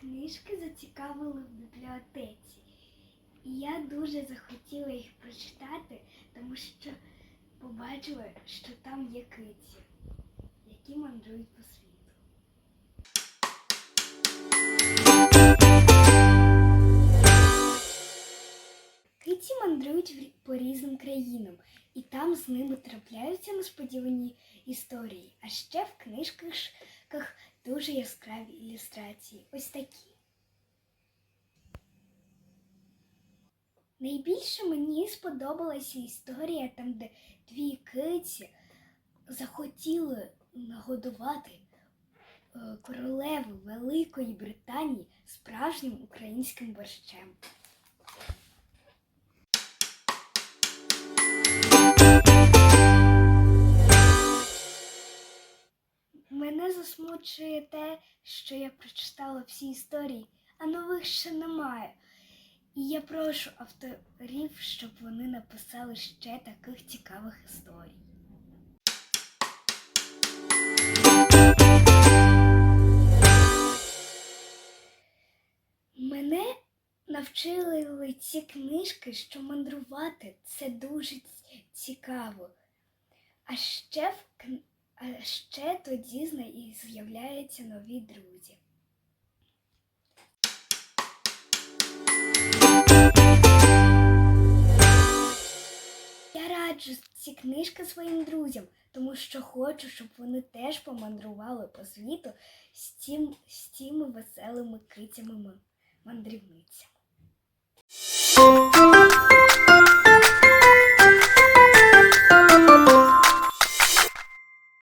книжки зацікавили в бібліотеці. І я дуже захотіла їх прочитати, тому що побачила, що там є киті, які мандрують по світу. Мандрують по різним країнам, і там з ними трапляються несподівані історії. А ще в книжках дуже яскраві ілюстрації. Ось такі. Найбільше мені сподобалася історія там, де дві киці захотіли нагодувати е, королеву Великої Британії справжнім українським борщем. Засмучує те, що я прочитала всі історії, а нових ще немає. І я прошу авторів, щоб вони написали ще таких цікавих історій. Мене навчили ці книжки, що мандрувати це дуже цікаво. А ще в ще тоді і з'являються нові друзі. Я раджу ці книжки своїм друзям, тому що хочу, щоб вони теж помандрували по світу з, тім, з тими веселими кицями мандрівницями.